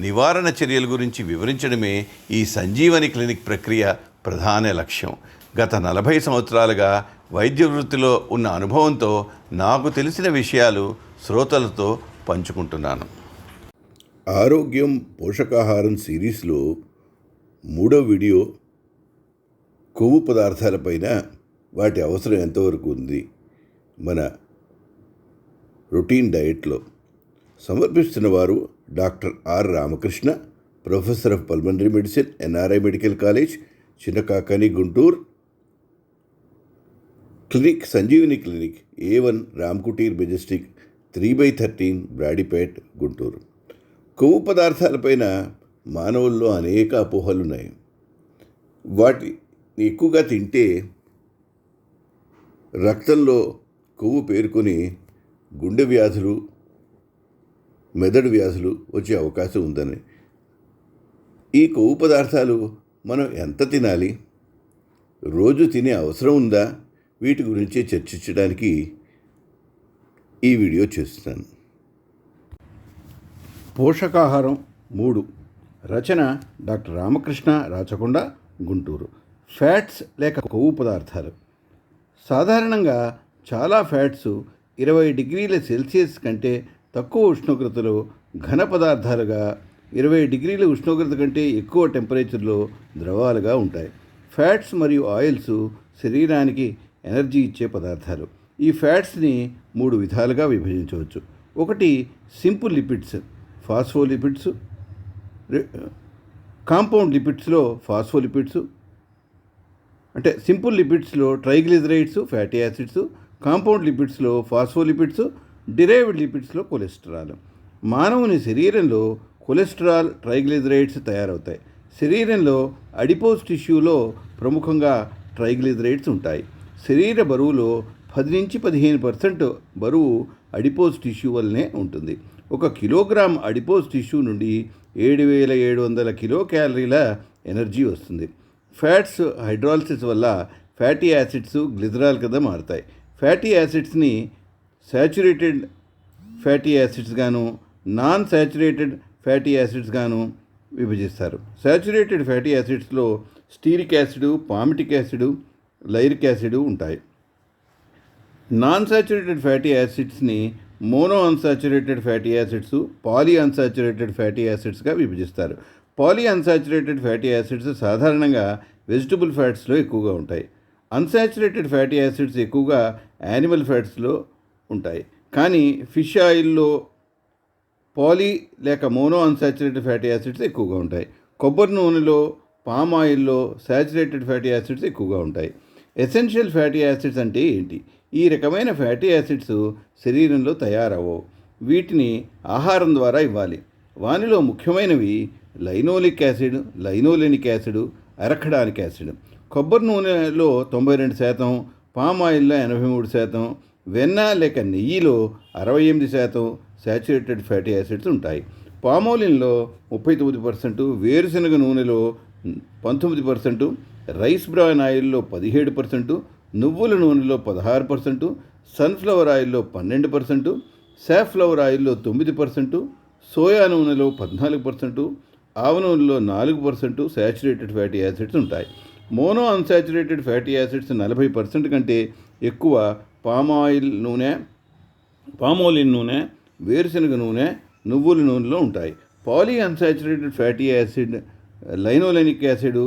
నివారణ చర్యల గురించి వివరించడమే ఈ సంజీవని క్లినిక్ ప్రక్రియ ప్రధాన లక్ష్యం. గత నలభై సంవత్సరాలుగా వైద్య వృత్తిలో ఉన్న అనుభవంతో నాకు తెలిసిన విషయాలు శ్రోతలతో పంచుకుంటున్నాను. ఆరోగ్యం పోషకాహారం సిరీస్లో మూడో వీడియో కొవ్వు పదార్థాలపైన వాటి అవసరం ఎంతవరకు ఉంది? మన రొటీన్ డయట్లో సమర్పిస్తున్న వారు doctor R Ramakrishna professor of pulmonary medicine NRI medical college Chinnakakani Guntur. Clinic Sanjeevani clinic A one Ramkutir majestic three by thirteen Brodipet Guntur. కొవ్వు పదార్థాలపైన మానవుల్లో అనేక అపోహలు ఉన్నాయి వాటి ఎక్కువగా తింటే రక్తంలో కొవ్వు పేరుకొని గుండె వ్యాధులు మెదడు వ్యాధులు వచ్చే అవకాశం ఉందని. ఈ కొవ్వు పదార్థాలు మనం ఎంత తినాలి? రోజు తినే అవసరం ఉందా? వీటి గురించి చర్చించడానికి ఈ వీడియో చేస్తున్నాను. పోషకాహారం మూడు. రచన డాక్టర్ రామకృష్ణ రాచకొండ గుంటూరు. ఫ్యాట్స్ లేక కొవ్వు పదార్థాలు. సాధారణంగా చాలా ఫ్యాట్స్ ఇరవై డిగ్రీల సెల్సియస్ కంటే తక్కువ ఉష్ణోగ్రతలో ఘన పదార్థాలుగా ఇరవై డిగ్రీల ఉష్ణోగ్రత కంటే ఎక్కువ టెంపరేచర్లో ద్రవాలుగా ఉంటాయి. ఫ్యాట్స్ మరియు ఆయిల్స్ శరీరానికి ఎనర్జీ ఇచ్చే పదార్థాలు. ఈ ఫ్యాట్స్ని మూడు విధాలుగా విభజించవచ్చు. ఒకటి సింపుల్ లిపిడ్స్ ఫాస్ఫోలిపిడ్స్ కాంపౌండ్ లిపిడ్స్లో ఫాస్ఫోలిపిడ్స్ అంటే సింపుల్ లిపిడ్స్లో ట్రైగ్లిజరైడ్స్ ఫ్యాటీ యాసిడ్స్ కాంపౌండ్ లిపిడ్స్లో ఫాస్ఫోలిపిడ్స్ డిరైవ్డ్ లిపిడ్స్లో కొలెస్ట్రాల్. మానవుని శరీరంలో కొలెస్ట్రాల్ ట్రైగ్లిజరైడ్స్ తయారవుతాయి. శరీరంలో అడిపోజ్ టిష్యూలో ప్రముఖంగా ట్రైగ్లిజరైడ్స్ ఉంటాయి. శరీర బరువులో పది నుంచి పదిహేను పర్సెంట్ బరువు అడిపోజ్ టిష్యూ వల్లనే ఉంటుంది. ఒక కిలోగ్రామ్ అడిపోజ్ టిష్యూ నుండి ఏడు వేల ఏడు వందల కిలో క్యాలరీల ఎనర్జీ వస్తుంది. ఫ్యాట్స్ హైడ్రాలసిస్ వల్ల ఫ్యాటీ యాసిడ్స్ గ్లిజరాల్ కింద మారుతాయి. ఫ్యాటీ యాసిడ్స్ని శాచురేటెడ్ ఫ్యాటీ యాసిడ్స్ గాను నాన్ శాచురేటెడ్ ఫ్యాటీ యాసిడ్స్ గాను విభజిస్తారు. Saturated fatty యాసిడ్స్లో stearic acid palmitic acid lauric acid ఉంటాయి. Non saturated fatty యాసిడ్స్ని mono unsaturated fatty acids poly unsaturated fatty యాసిడ్స్గా విభజిస్తారు. Poly unsaturated fatty acids సాధారణంగా vegetable ఫ్యాట్స్లో ఎక్కువగా ఉంటాయి. అన్సాచురేటెడ్ ఫ్యాటీ యాసిడ్స్ ఎక్కువగా యానిమల్ ఫ్యాట్స్లో ఉంటాయి. కానీ ఫిష్ ఆయిల్లో పాలీ లేక మోనో అన్సాచురేటెడ్ ఫ్యాటీ యాసిడ్స్ ఎక్కువగా ఉంటాయి. కొబ్బరి నూనెలో పామ్ ఆయిల్లో సాచురేటెడ్ ఫ్యాటీ యాసిడ్స్ ఎక్కువగా ఉంటాయి. ఎసెన్షియల్ ఫ్యాటీ యాసిడ్స్ అంటే ఏంటి? ఈ రకమైన ఫ్యాటీ యాసిడ్స్ శరీరంలో తయారవవు వీటిని ఆహారం ద్వారా ఇవ్వాలి. వానిలో ముఖ్యమైనవి linoleic acid linolenic acid arachidonic acid. కొబ్బరి నూనెలో తొంభై రెండు శాతం పామ్ ఆయిల్లో ఎనభై మూడు శాతం వెన్న లేక నెయ్యిలో అరవై ఎనిమిది శాతం శాచురేటెడ్ ఫ్యాటీ యాసిడ్స్ ఉంటాయి. పామోలిన్లో ముప్పై తొమ్మిది పర్సెంట్ వేరుశనగ నూనెలో పంతొమ్మిది పర్సెంట్ రైస్ బ్రాన్ ఆయిల్లో పదిహేడు పర్సెంట్ నువ్వుల నూనెలో పదహారు పర్సెంట్ సన్ఫ్లవర్ ఆయిల్లో పన్నెండు పర్సెంట్ సాఫ్లవర్ ఆయిల్లో తొమ్మిది పర్సెంట్ సోయా నూనెలో పద్నాలుగు పర్సెంట్ ఆవ నూనెలో నాలుగు పర్సెంట్ శాచురేటెడ్ ఫ్యాటీ యాసిడ్స్ ఉంటాయి. మోనో అన్సాచురేటెడ్ ఫ్యాటీ యాసిడ్స్ నలభై పర్సెంట్ కంటే ఎక్కువ పామాయిల్ ఆయిల్ నూనె పామోలిన్ నూనె వేరుశనగ నూనె నువ్వుల నూనెలో ఉంటాయి. Poly unsaturated fatty acid linolenic acid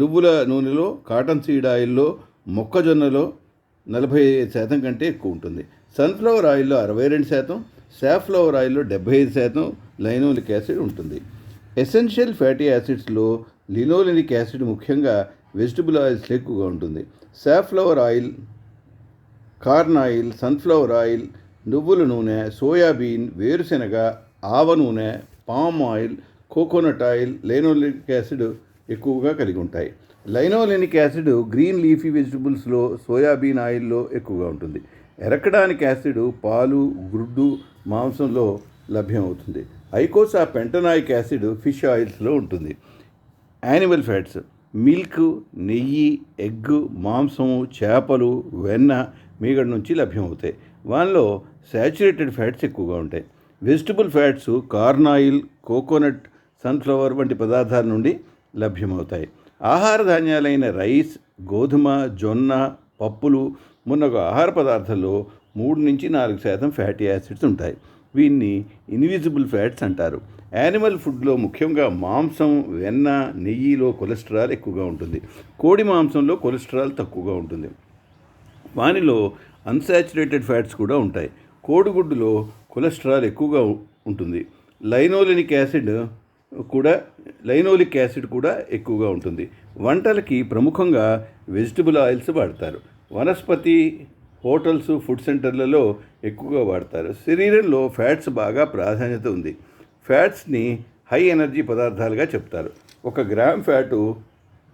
నువ్వుల నూనెలో కాటన్ సీడ్ ఆయిల్లో మొక్కజొన్నలో నలభై ఐదు శాతం కంటే ఎక్కువ ఉంటుంది. సన్ఫ్లవర్ ఆయిల్లో అరవై రెండు శాతం సాఫ్లవర్ ఆయిల్లో డెబ్బై ఐదు శాతం లైనోలిక్ యాసిడ్ ఉంటుంది. ఎసెన్షియల్ ఫ్యాటీ యాసిడ్స్లో లినోలినిక్ యాసిడ్ ముఖ్యంగా వెజిటబుల్ ఆయిల్స్లో ఎక్కువగా ఉంటుంది. Safflower oil corn oil sunflower oil నువ్వుల నూనె సోయాబీన్ వేరుశెనగ ఆవ నూనె palm oil coconut oil linoleic acid ఎక్కువగా కలిగి ఉంటాయి. లైనోలినిక్ యాసిడ్ గ్రీన్ లీఫీ వెజిటబుల్స్లో సోయాబీన్ ఆయిల్లో ఎక్కువగా ఉంటుంది. ఎరకడానికి యాసిడ్ పాలు గుడ్డు మాంసంలో లభ్యమవుతుంది. ఐకోసా పెంటనాయిక్ యాసిడ్ ఫిష్ ఆయిల్స్లో ఉంటుంది. యానిమల్ ఫ్యాట్స్ మిల్క్ నెయ్యి ఎగ్ మాంసము చేపలు వెన్న మీగడ నుంచి లభ్యమవుతాయి. వానిలో శాచురేటెడ్ ఫ్యాట్స్ ఎక్కువగా ఉంటాయి. Vegetable fats corn oil coconut sunflower వంటి పదార్థాల నుండి లభ్యమవుతాయి. ఆహార ధాన్యాలైన రైస్ గోధుమ జొన్న పప్పులు మున్నగు ఆహార పదార్థాల్లో మూడు నుంచి నాలుగు శాతం ఫ్యాటీ యాసిడ్స్ ఉంటాయి. వీన్ని ఇన్విజిబుల్ ఫ్యాట్స్ అంటారు. యానిమల్ ఫుడ్లో ముఖ్యంగా మాంసం వెన్న నెయ్యిలో కొలెస్ట్రాల్ ఎక్కువగా ఉంటుంది. కోడి మాంసంలో కొలెస్ట్రాల్ తక్కువగా ఉంటుంది. వానిలో అన్సాచురేటెడ్ ఫ్యాట్స్ కూడా ఉంటాయి. కోడిగుడ్డులో కొలెస్ట్రాల్ ఎక్కువగా ఉంటుంది. లైనోలినిక్ యాసిడ్ కూడా లైనోలిక్ యాసిడ్ కూడా ఎక్కువగా ఉంటుంది. వంటలకి ప్రముఖంగా వెజిటబుల్ ఆయిల్స్ వాడతారు. వనస్పతి హోటల్స్ ఫుడ్ సెంటర్లలో ఎక్కువగా వాడతారు. శరీరంలో ఫ్యాట్స్ బాగా ప్రాధాన్యత ఉంది. ఫ్యాట్స్ని హై ఎనర్జీ పదార్థాలుగా చెప్తారు. ఒక గ్రామ్ ఫ్యాటు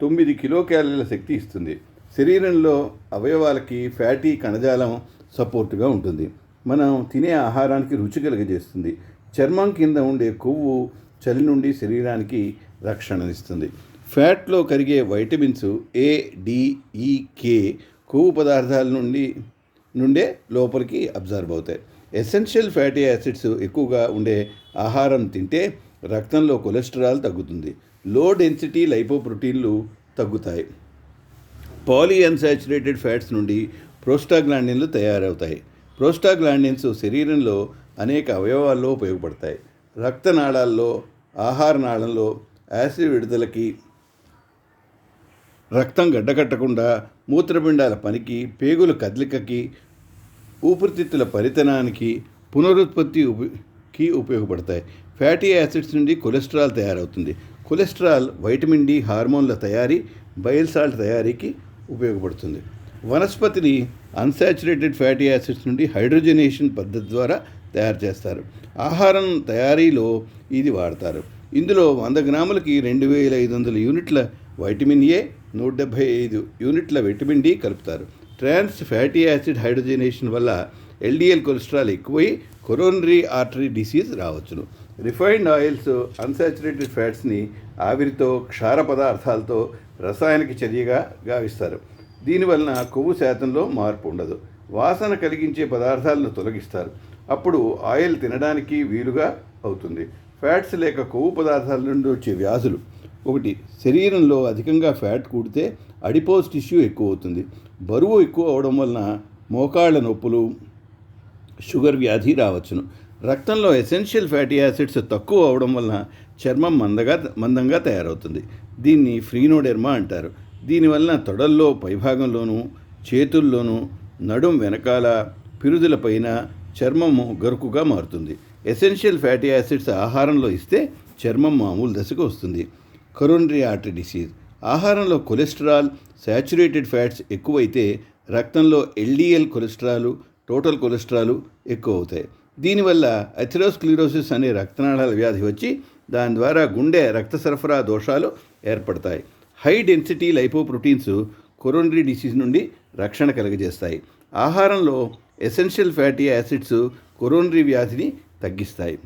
తొమ్మిది కిలో క్యాలరీల శక్తి ఇస్తుంది. శరీరంలో అవయవాలకి ఫ్యాటీ కణజాలం సపోర్టుగా ఉంటుంది. మనం తినే ఆహారానికి రుచి కలుగజేస్తుంది. చర్మం కింద ఉండే కొవ్వు చలి నుండి శరీరానికి రక్షణనిస్తుంది. ఫ్యాట్లో కరిగే వైటమిన్స్ ఏ డిఈకే ఈ కే కొవ్వు పదార్థాల నుండి నుండే లోపలికి అబ్జర్వ్ అవుతాయి. ఎసెన్షియల్ ఫ్యాటీ యాసిడ్స్ ఎక్కువగా ఉండే ఆహారం తింటే రక్తంలో కొలెస్ట్రాల్ తగ్గుతుంది. లో డెన్సిటీ లైపోప్రోటీన్లు తగ్గుతాయి. పాలీఅన్సాచురేటెడ్ ఫ్యాట్స్ నుండి ప్రోస్టాగ్లాండిన్లు తయారవుతాయి. ప్రోస్టాగ్లాండిన్స్ శరీరంలో అనేక అవయవాల్లో ఉపయోగపడతాయి. రక్తనాళాల్లో ఆహార నాళంలో యాసిడ్ విడుదలకి రక్తం గడ్డకట్టకుండా మూత్రపిండాల పనికి పేగుల కదలికకి ఊపిరితిత్తుల పరితనానికి పునరుత్పత్తి ఉపకి ఉపయోగపడతాయి. ఫ్యాటీ యాసిడ్స్ నుండి కొలెస్ట్రాల్ తయారవుతుంది. కొలెస్ట్రాల్ వైటమిన్ డి హార్మోన్ల తయారీ బయల్ సాల్ట్ తయారీకి ఉపయోగపడుతుంది. వనస్పతిని అన్సాచురేటెడ్ ఫ్యాటీ యాసిడ్స్ నుండి హైడ్రోజనేషన్ పద్ధతి ద్వారా తయారు చేస్తారు. ఆహారం తయారీలో ఇది వాడతారు. ఇందులో వంద గ్రాములకి రెండు వేల ఐదు వందల యూనిట్ల వైటమిన్ ఏ నూట డెబ్భై ఐదు యూనిట్ల విటమిన్ డి కలుపుతారు. ట్రాన్స్ ఫ్యాటీ యాసిడ్ హైడ్రోజనేషన్ వల్ల ఎల్డిఎల్ కొలెస్ట్రాల్ ఎక్కువై కొరోనరీ ఆర్టరీ డిసీజ్ రావచ్చును. రిఫైన్డ్ ఆయిల్స్ అన్సాచురేటెడ్ ఫ్యాట్స్ని ఆవిరితో క్షార పదార్థాలతో రసాయనిక చర్యగా గావిస్తారు. దీనివలన కొవ్వు శాతంలో మార్పు ఉండదు. వాసన కలిగించే పదార్థాలను తొలగిస్తారు. అప్పుడు ఆయిల్ తినడానికి వీలుగా అవుతుంది. ఫ్యాట్స్ లేక కొవ్వు పదార్థాల నుండి వచ్చే వ్యాధులు ఒకటి శరీరంలో అధికంగా ఫ్యాట్ కూడితే అడిపోజ్ టిష్యూ ఎక్కువ అవుతుంది బరువు ఎక్కువ అవడం వలన మోకాళ్ళ నొప్పులు షుగర్ వ్యాధి రావచ్చును. రక్తంలో ఎసెన్షియల్ ఫ్యాటీ యాసిడ్స్ తక్కువ అవడం వలన చర్మం మందగా మందంగా తయారవుతుంది. దీన్ని ఫ్రీనోడెర్మా అంటారు. దీనివలన తొడల్లో పైభాగంలోనూ చేతుల్లోనూ నడుం వెనకాల పిరుదుల పైన చర్మము గరుకుగా మారుతుంది. ఎసెన్షియల్ ఫ్యాటీ యాసిడ్స్ ఆహారంలో ఇస్తే చర్మం మామూలు దశకు వస్తుంది. Coronary artery disease. ఆహారంలో కొలెస్ట్రాల్ శాచురేటెడ్ ఫ్యాట్స్ ఎక్కువైతే రక్తంలో ఎల్డిఎల్ కొలెస్ట్రాల్ టోటల్ కొలెస్ట్రాల్ ఎక్కువ అవుతాయి దీనివల్ల అథెరోస్క్లిరోసిస్ అనే రక్తనాళాల వ్యాధి వచ్చి దాని ద్వారా గుండె రక్త సరఫరా దోషాలు ఏర్పడతాయి. High density lipoproteins coronary disease నుండి రక్షణ కలుగజేస్తాయి. ఆహారంలో ఎసెన్షియల్ ఫ్యాటీ యాసిడ్స్ కొరోనరీ వ్యాధిని తగ్గిస్తాయి.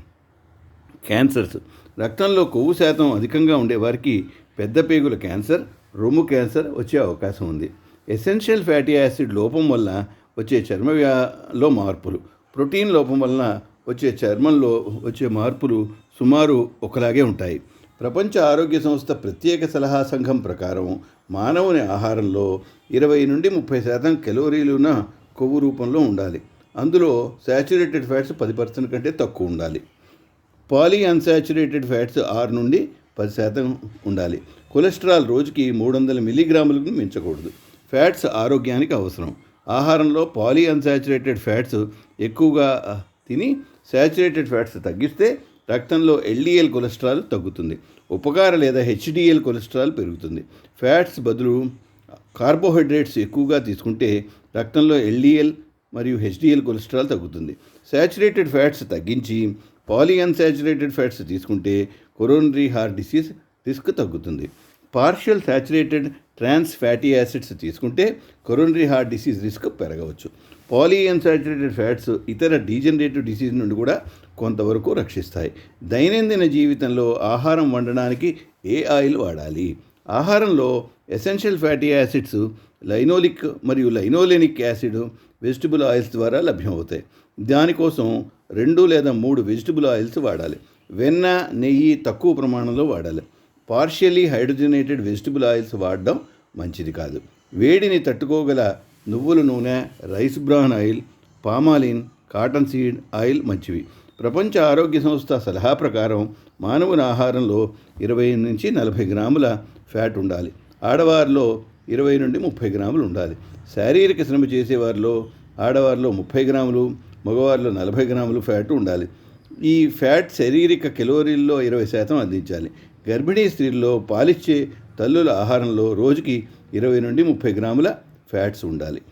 క్యాన్సర్స్. రక్తంలో కొవ్వు శాతం అధికంగా ఉండేవారికి పెద్ద పేగుల క్యాన్సర్ రొమ్ము క్యాన్సర్ వచ్చే అవకాశం ఉంది. ఎసెన్షియల్ ఫ్యాటీ యాసిడ్ లోపం వల్ల వచ్చే చర్మ వ్యాలో మార్పులు. ప్రోటీన్ లోపం వలన వచ్చే చర్మంలో వచ్చే మార్పులు సుమారు ఒకలాగే ఉంటాయి. ప్రపంచ ఆరోగ్య సంస్థ ప్రత్యేక సలహా సంఘం ప్రకారం మానవుని ఆహారంలో ఇరవై నుండి ముప్పై శాతం కెలోరీలున్న కొవ్వు రూపంలో ఉండాలి. అందులో శాచురేటెడ్ ఫ్యాట్స్ పది పర్సెంట్ కంటే తక్కువ ఉండాలి. పాలీ అన్సాచురేటెడ్ ఫ్యాట్స్ ఆరు నుండి పది శాతం ఉండాలి. కొలెస్ట్రాల్ రోజుకి మూడు వందల మిల్లీగ్రాములకు మించకూడదు. ఫ్యాట్స్ ఆరోగ్యానికి అవసరం. ఆహారంలో పాలీ అన్సాచురేటెడ్ ఫ్యాట్స్ ఎక్కువగా తిని శాచురేటెడ్ ఫ్యాట్స్ తగ్గిస్తే రక్తంలో ఎల్డిఎల్ కొలెస్ట్రాల్ తగ్గుతుంది. ఉపకార లేదా హెచ్డిఎల్ కొలెస్ట్రాల్ పెరుగుతుంది. ఫ్యాట్స్ బదులు కార్బోహైడ్రేట్స్ ఎక్కువగా తీసుకుంటే రక్తంలో ఎల్డిఎల్ మరియు హెచ్డిఎల్ కొలెస్ట్రాల్ తగ్గుతుంది. శాచురేటెడ్ ఫ్యాట్స్ తగ్గించి పాలీఅన్సాచురేటెడ్ ఫ్యాట్స్ తీసుకుంటే కొరోనరీ హార్ట్ డిసీజ్ రిస్క్ తగ్గుతుంది. Partial saturated trans fatty acids తీసుకుంటే కొరోనరీ హార్ట్ డిసీజ్ రిస్క్ పెరగవచ్చు. పాలీఅన్సాచురేటెడ్ ఫ్యాట్స్ ఇతర డీజనరేటివ్ డిసీజ్ నుండి కూడా కొంతవరకు రక్షిస్తాయి. దైనందిన జీవితంలో ఆహారం వండడానికి ఏ ఆయిల్ వాడాలి? ఆహారంలో ఎసెన్షియల్ ఫ్యాటీ యాసిడ్స్ లైనోలిక్ మరియు లైనోలెనిక్ యాసిడ్ వెజిటబుల్ ఆయిల్స్ ద్వారా లభ్యమవుతాయి. దానికోసం రెండు లేదా మూడు వెజిటబుల్ ఆయిల్స్ వాడాలి. వెన్న నెయ్యి తక్కువ ప్రమాణంలో వాడాలి. పార్షియలీ హైడ్రోజనేటెడ్ వెజిటబుల్ ఆయిల్స్ వాడడం మంచిది కాదు. వేడిని తట్టుకోగల నువ్వుల నూనె rice bran oil palmolein cottonseed oil మంచివి. ప్రపంచ ఆరోగ్య సంస్థ సలహా ప్రకారం మానవుని ఆహారంలో ఇరవై నుంచి నలభై గ్రాముల ఫ్యాట్ ఉండాలి. ఆడవారిలో ఇరవై నుండి ముప్పై గ్రాములు ఉండాలి. శారీరక శ్రమ చేసేవారిలో ఆడవారిలో ముప్పై గ్రాములు మగవారిలో నలభై గ్రాములు ఫ్యాట్ ఉండాలి. ఈ ఫ్యాట్ శారీరక కెలోరీల్లో ఇరవై శాతం అందించాలి. గర్భిణీ స్త్రీల్లో పాలిచ్చే తల్లుల ఆహారంలో రోజుకి ఇరవై నుండి ముప్పై గ్రాముల ఫ్యాట్స్ ఉండాలి.